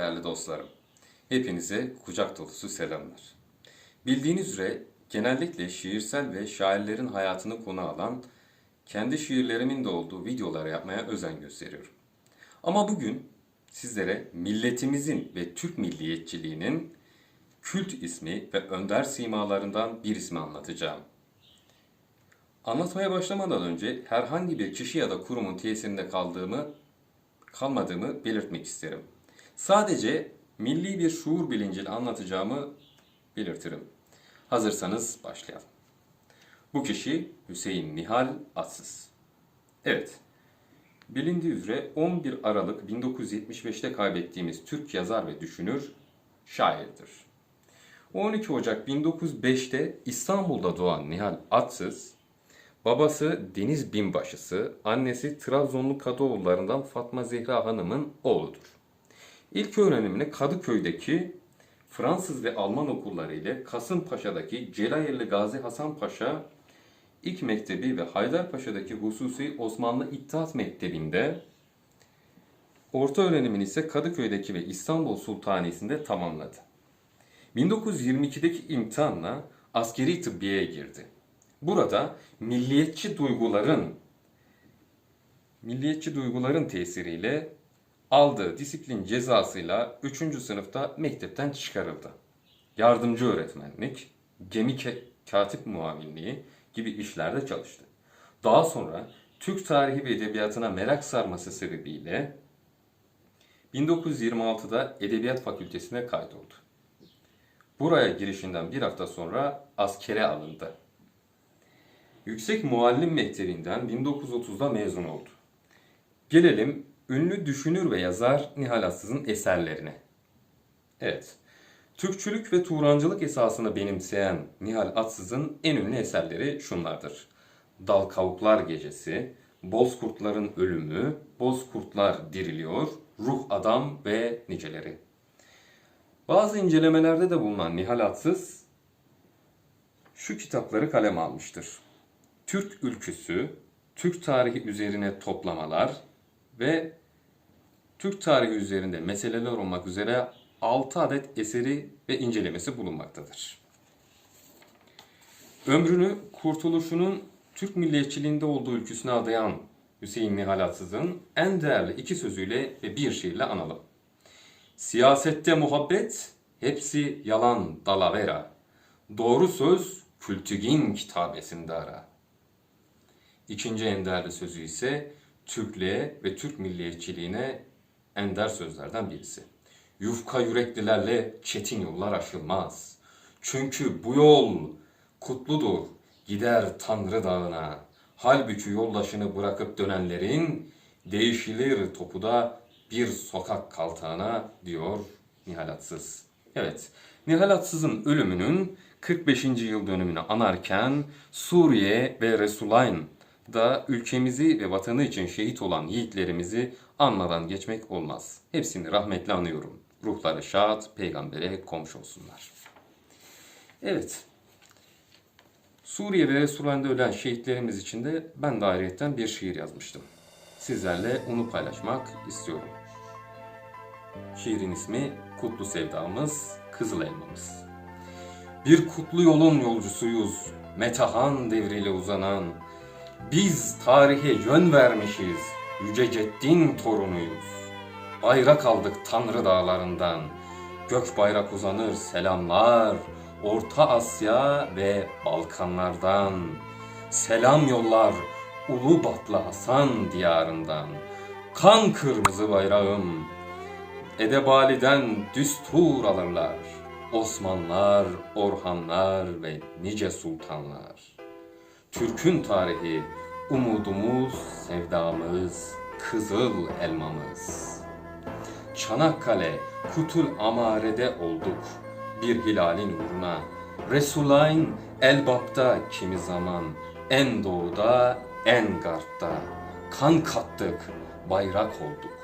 Değerli dostlarım, hepinize kucak dolusu selamlar. Bildiğiniz üzere genellikle şiirsel ve şairlerin hayatını konu alan, kendi şiirlerimin de olduğu videolar yapmaya özen gösteriyorum. Ama bugün sizlere milletimizin ve Türk milliyetçiliğinin kült ismi ve önder simalarından bir ismi anlatacağım. Anlatmaya başlamadan önce herhangi bir kişi ya da kurumun tesirinde kaldığımı kalmadığımı belirtmek isterim. Sadece milli bir şuur bilinciyle anlatacağımı belirtirim. Hazırsanız başlayalım. Bu kişi Hüseyin Nihal Atsız. Evet, bilindiği üzere 11 Aralık 1975'te kaybettiğimiz Türk yazar ve düşünür, şairdir. 12 Ocak 1905'te İstanbul'da doğan Nihal Atsız, babası Deniz Binbaşısı, annesi Trabzonlu Kadıoğullarından Fatma Zehra Hanım'ın oğludur. İlk öğrenimini Kadıköy'deki Fransız ve Alman okulları ile Kasımpaşa'daki Celalli Gazi Hasan Paşa İlk Mektebi ve Haydarpaşa'daki hususi Osmanlı İttihat Mektebi'nde orta öğrenimini ise Kadıköy'deki ve İstanbul Sultanisi'nde tamamladı. 1922'deki imtihanla askeri tıbbiyeye girdi. Burada milliyetçi duyguların milliyetçi duyguların tesiriyle aldığı disiplin cezasıyla 3. sınıfta mektepten çıkarıldı. Yardımcı öğretmenlik, gemi katip muavinliği gibi işlerde çalıştı. Daha sonra Türk tarihi ve edebiyatına merak sarması sebebiyle 1926'da Edebiyat Fakültesine kaydoldu. Buraya girişinden bir hafta sonra askere alındı. Yüksek Muallim Mektebi'nden 1930'da mezun oldu. Gelelim ünlü düşünür ve yazar Nihal Atsız'ın eserlerine. Evet, Türkçülük ve Turancılık esasını benimseyen Nihal Atsız'ın en ünlü eserleri şunlardır. Dal Kavuklar Gecesi, Bozkurtların Ölümü, Bozkurtlar Diriliyor, Ruh Adam ve niceleri. Bazı incelemelerde de bulunan Nihal Atsız şu kitapları kaleme almıştır. Türk Ülküsü, Türk tarihi üzerine toplamalar ve Türk tarihi üzerinde meseleler olmak üzere 6 adet eseri ve incelemesi bulunmaktadır. Ömrünü kurtuluşunun Türk milliyetçiliğinde olduğu ülküsüne adayan Hüseyin Nihal Atsız'ın en değerli iki sözüyle ve bir şiirle analım. Siyasette muhabbet, hepsi yalan dalavera. Doğru söz Kültügin kitabesinde ara. İkinci en değerli sözü ise Türklüğe ve Türk milliyetçiliğine ender sözlerden birisi. Yufka yüreklilerle çetin yollar aşılmaz. Çünkü bu yol kutludur, gider Tanrı dağına. Halbuki yoldaşını bırakıp dönenlerin değişilir topuda bir sokak kaltağına diyor Nihal Atsız. Evet, Nihal Atsız'ın ölümünün 45. yıl dönümünü anarken Suriye ve Resulayn da ülkemizi ve vatanı için şehit olan yiğitlerimizi anmadan geçmek olmaz. Hepsini rahmetle anıyorum. Ruhları şad, peygambere komşu olsunlar. Evet, Suriye ve Resulayn'da ölen şehitlerimiz için de ben de ayrıyetten bir şiir yazmıştım. Sizlerle onu paylaşmak istiyorum. Şiirin ismi Kutlu Sevdamız, Kızıl Elmamız. Bir kutlu yolun yolcusuyuz, metahan devriyle uzanan. Biz tarihe yön vermişiz, yüce ceddin torunuyuz. Bayrak aldık Tanrı dağlarından, gök bayrak uzanır selamlar, Orta Asya ve Balkanlardan. Selam yollar Ulu Batlı Hasan diyarından. Kan kırmızı bayrağım, Edebali'den düstur alırlar. Osmanlar, Orhanlar ve nice sultanlar. Türk'ün tarihi, umudumuz, sevdamız, kızıl elmamız. Çanakkale, Kutul Amare'de olduk bir hilalin uğruna. Resulayn Elbap'ta kimi zaman, en doğuda, en garpta. Kan kattık, bayrak olduk.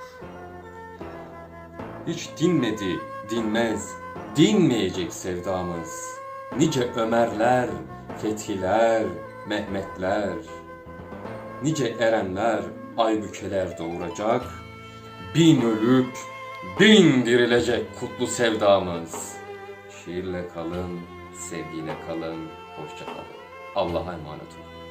Hiç dinmedi, dinmez, dinmeyecek sevdamız. Nice Ömerler, Fethiler, Mehmetler, nice Erenler, Aybükeler doğuracak. Bin ölüp, Bindirilecek kutlu sevdamız. Şiirle kalın, sevgiyle kalın, hoşça kalın. Allah'a emanet olun.